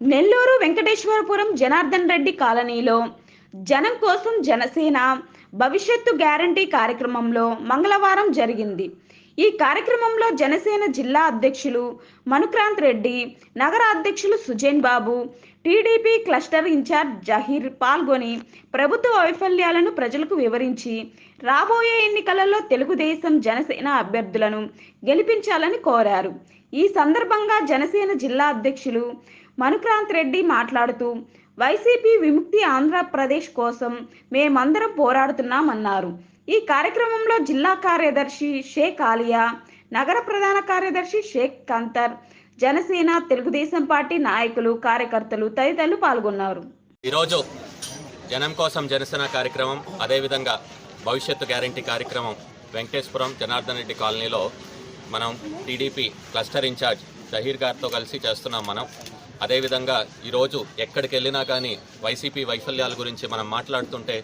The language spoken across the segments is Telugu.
నెల్లూరు వెంకటేశ్వరపురం జనార్దన్ రెడ్డి కాలనీలో జనం కోసం జనసేన భవిష్యత్తు గ్యారంటీ కార్యక్రమంలో మంగళవారం జరిగింది. ఈ కార్యక్రమంలో జనసేన జిల్లా అధ్యక్షులు మనుక్రాంత్ రెడ్డి నగర అధ్యక్షులు Sujen Babu TDP cluster incharge Zaheer పాల్గొని ప్రభుత్వ వైఫల్యాలను ప్రజలకు వివరించి రాబోయే ఎన్నికలలో తెలుగుదేశం జనసేన అభ్యర్థులను గెలిపించాలని కోరారు. ఈ సందర్భంగా జనసేన జిల్లా అధ్యక్షులు మనుక్రాంత్ రెడ్డి మాట్లాడుతూ వైసీపీ విముక్తి ఆంధ్రప్రదేశ్ కోసం మేమందరం పోరాడుతున్నామన్నారు. ఈ కార్యక్రమంలో జిల్లా కార్యదర్శి షేక్ ఆలియా నగర ప్రధాన కార్యదర్శి షేక్ కంతర్ జనసేన తెలుగుదేశం పార్టీ నాయకులు కార్యకర్తలు తదితరులు పాల్గొన్నారు. ఈరోజు జనం కోసం జనసేన కార్యక్రమం అదేవిధంగా భవిష్యత్తు గ్యారంటీ కార్యక్రమం వెంకటేశ్వరం జనార్దన్ రెడ్డి కాలనీలో మనం టీడీపీ క్లస్టర్ ఇన్ఛార్జ్ జహీర్ గారితో కలిసి చేస్తున్నాం మనం. అదేవిధంగా ఈరోజు ఎక్కడికి వెళ్ళినా కానీ వైసీపీ వైఫల్యాల గురించి మనం మాట్లాడుతుంటే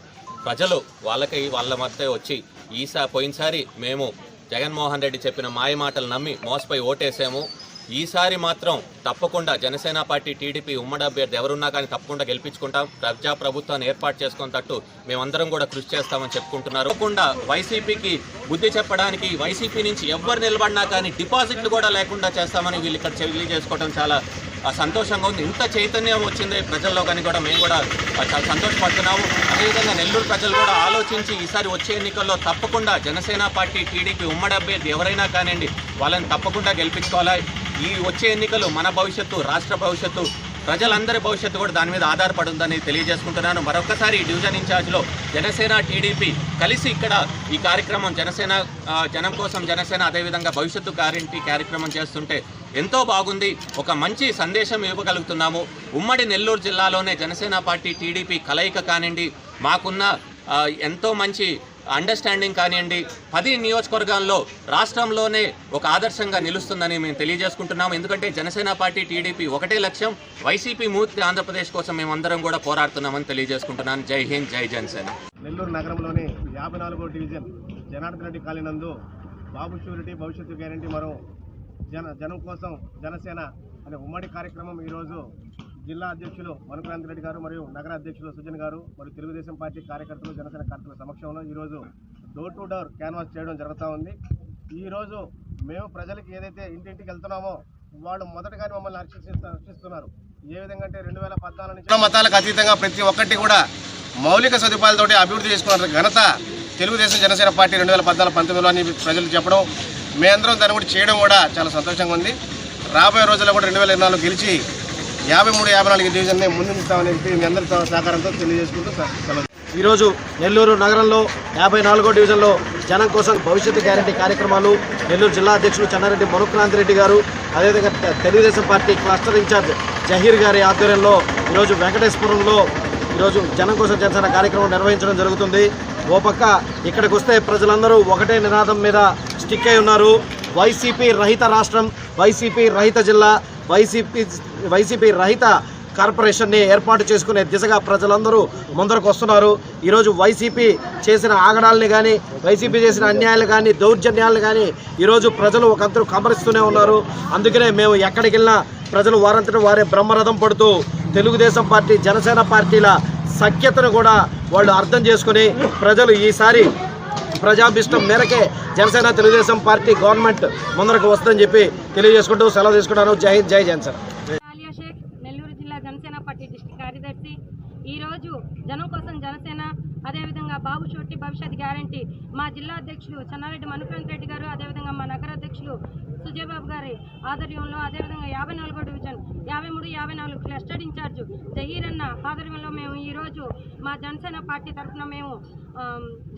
ప్రజలు వాళ్ళకి వాళ్ళ మధ్య వచ్చి ఈసా పోయినసారి మేము జగన్మోహన్ రెడ్డి చెప్పిన మాయ మాటలు నమ్మి మోసపోయి ఓటేసాము. ఈసారి మాత్రం తప్పకుండా జనసేన పార్టీ టీడీపీ ఉమ్మడి అభ్యర్థి ఎవరున్నా కానీ తప్పకుండా గెలిపించుకుంటాం. ప్రజా ప్రభుత్వాన్ని ఏర్పాటు చేసుకుని తట్టు మేమందరం కూడా కృషి చేస్తామని చెప్పుకుంటున్నారు. తప్పకుండా వైసీపీకి బుద్ధి చెప్పడానికి వైసీపీ నుంచి ఎవరు నిలబడినా కానీ డిపాజిట్లు కూడా లేకుండా చేస్తామని వీళ్ళు ఇక్కడ తెలియజేసుకోవడం చాలా సంతోషంగా ఉంది. ఇంత చైతన్యం వచ్చింది ప్రజల్లో కానీ కూడా మేము కూడా చాలా సంతోషపడుతున్నాము. అదేవిధంగా నెల్లూరు ప్రజలు కూడా ఆలోచించి ఈసారి వచ్చే ఎన్నికల్లో తప్పకుండా జనసేన పార్టీ టీడీపీ ఉమ్మడి అభ్యర్థి ఎవరైనా కానివ్వండి వాళ్ళని తప్పకుండా గెలిపించుకోవాలి. ఈ వచ్చే ఎన్నికలు మన భవిష్యత్తు రాష్ట్ర భవిష్యత్తు ప్రజలందరి భవిష్యత్తు కూడా దాని మీద ఆధారపడి ఉందని తెలియజేసుకుంటున్నాను. మరొకసారి ఈ డివిజన్ ఇన్ఛార్జ్లో జనసేన టీడీపీ కలిసి ఇక్కడ ఈ కార్యక్రమం జనసేన జనం కోసం జనసేన అదేవిధంగా భవిష్యత్తు గ్యారంటీ కార్యక్రమం చేస్తుంటే ఎంతో బాగుంది. ఒక మంచి సందేశం ఇవ్వగలుగుతున్నాము. ఉమ్మడి నెల్లూరు జిల్లాలోనే జనసేన పార్టీ టీడీపీ కలయిక కానివ్వండి మాకున్న ఎంతో మంచి అండర్స్టాండింగ్ కానివ్వండి పది నియోజకవర్గాల్లో రాష్ట్రంలోనే ఒక ఆదర్శంగా నిలుస్తుందని మేము తెలియజేసుకుంటున్నాము ఎందుకంటే జనసేన పార్టీ టీడీపీ ఒకటే లక్ష్యం. వైసీపీ మూర్తి ఆంధ్రప్రదేశ్ కోసం మేమందరం కూడా పోరాడుతున్నామని తెలియజేసుకుంటున్నాను. జై హింద్ జై జనసేన. నెల్లూరు నగరంలోని యాభై నాలుగో division Janardhan Reddy colony Babu surety భవిష్యత్తు గ్యారంటీ మరో జన జనం కోసం జనసేన అనే ఉమ్మడి కార్యక్రమం ఈరోజు జిల్లా అధ్యక్షులు మనుక్రాంతి రెడ్డి గారు మరియు నగర అధ్యక్షులు సుజన్ గారు మరియు తెలుగుదేశం పార్టీ కార్యకర్తలు జనసేన కార్యకర్తల సమక్షంలో ఈరోజు డోర్ టు డోర్ క్యాన్వాస్ చేయడం జరుగుతూ ఉంది. ఈరోజు మేము ప్రజలకు ఏదైతే ఇంటింటికి వెళ్తున్నామో వాళ్ళు మొదటగానే మమ్మల్ని రక్షిస్తున్నారు ఏ విధంగా అంటే రెండు వేల పద్నాలుగు నుంచి మతాలకు అతీతంగా ప్రతి ఒక్కటి కూడా మౌలిక సదుపాయాలతోటి అభివృద్ధి చేసుకున్న ఘనత తెలుగుదేశం జనసేన పార్టీ రెండు వేల పద్నాలుగు పంతొమ్మిదిలో అని ప్రజలు చెప్పడం మేమందరం దాన్ని కూడా చేయడం కూడా చాలా సంతోషంగా ఉంది. రాబోయే రోజుల్లో కూడా రెండు వేల ఇరవై నాలుగు గెలిచి యాభై మూడు యాభై నాలుగు డివిజన్ని ముందుంటామని చెప్పి మీ అందరి సహకారంతో తెలియజేసుకుంటూ ఈరోజు నెల్లూరు నగరంలో యాభై నాలుగో డివిజన్లో జనం కోసం భవిష్యత్తు గ్యారంటీ కార్యక్రమాలు నెల్లూరు జిల్లా అధ్యక్షులు చెన్నారెడ్డి మనుక్రాంతి రెడ్డి గారు అదేవిధంగా Telugu Desam party cluster incharge Zaheer గారి ఆధ్వర్యంలో ఈరోజు వెంకటేశ్వరంలో ఈరోజు జనం కోసం జనసేన కార్యక్రమం నిర్వహించడం జరుగుతుంది. ఓ పక్క ఇక్కడికి వస్తే ప్రజలందరూ ఒకటే నినాదం మీద స్టిక్ అయి ఉన్నారు. వైసీపీ రహిత రాష్ట్రం వైసీపీ రహిత జిల్లా వైసీపీ వైసీపీ రహిత కార్పొరేషన్ని ఏర్పాటు చేసుకునే దిశగా ప్రజలందరూ ముందరకు వస్తున్నారు. ఈరోజు వైసీపీ చేసిన ఆగడాలని కానీ వైసీపీ చేసిన అన్యాయాలు కానీ దౌర్జన్యాలు కానీ ఈరోజు ప్రజలు ఒకంతరు కమరిస్తూనే ఉన్నారు. అందుకనే మేము ఎక్కడికి వెళ్ళినా ప్రజలు వారంతటి వారే బ్రహ్మరథం పడుతూ తెలుగుదేశం పార్టీ జనసేన పార్టీల సఖ్యతను కూడా వాళ్ళు అర్థం చేసుకుని ప్రజలు ఈసారి ప్రజాభిష్టం మేరకే జనసేన తెలుగుదేశం పార్టీ గవర్నమెంట్ ముందరకు వస్తుందని చెప్పి తెలియజేసుకుంటూ సెలవు తీసుకుంటాను. జై హింద్ జై జనసేన. షేక్ నెల్లూరు జిల్లా జనసేన పార్టీ డిస్టిక్ కార్యదర్శి. ఈరోజు జనం కోసం జనసేన అదేవిధంగా బాబు చోటి భవిష్యత్ గ్యారంటీ మా జిల్లా అధ్యక్షులు చెన్నారెడ్డి మనుకాంత్ రెడ్డి గారు అదేవిధంగా మా నగర అధ్యక్షులు సుజయబాబు గారి ఆధ్వర్యంలో అదేవిధంగా యాభై నాలుగో డివిజన్ యాభై మూడు యాభై నాలుగు క్లస్టర్ ఇన్ఛార్జ్ జహీర్ అన్న ఆధ్వర్యంలో మేము ఈరోజు మా జనసేన పార్టీ తరఫున మేము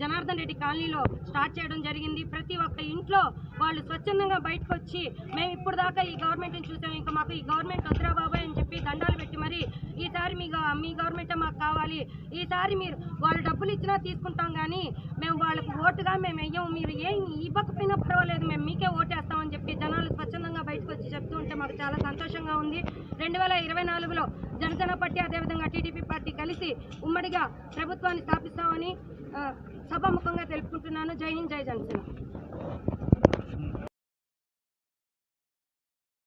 జనార్దన్ రెడ్డి కాలనీలో స్టార్ట్ చేయడం జరిగింది. ప్రతి ఒక్క ఇంట్లో వాళ్ళు స్వచ్ఛందంగా బయటకు వచ్చి మేము ఇప్పుడు దాకా ఈ గవర్నమెంట్ని చూసాం ఇంకా మాకు ఈ గవర్నమెంట్ వద్దురా బాబాయ్ అని చెప్పి దండాలు పెట్టి మరి ఈసారి మీ మీ గవర్నమెంటే మాకు కావాలి. ఈసారి మీరు వాళ్ళు డబ్బులు ఇచ్చినా తీసుకుంటాం కానీ మేము వాళ్ళకు ఓటుగా మేము వెయ్యం మీరు ఏం ఇవ్వకపోయినా పర్వాలేదు మేము మీకే ఓటు చెప్పి జనాలు స్వచ్ఛందంగా బయటకు వచ్చి చెప్తూ ఉంటే మాకు చాలా సంతోషంగా ఉంది. రెండు వేల ఇరవై నాలుగులో జనసేన పార్టీ అదేవిధంగా టీడీపీ పార్టీ కలిసి ఉమ్మడిగా ప్రభుత్వాన్ని స్థాపిస్తామని సభాముఖంగా తెలుపుకుంటున్నాను. జై హింద్ జై జనసేన.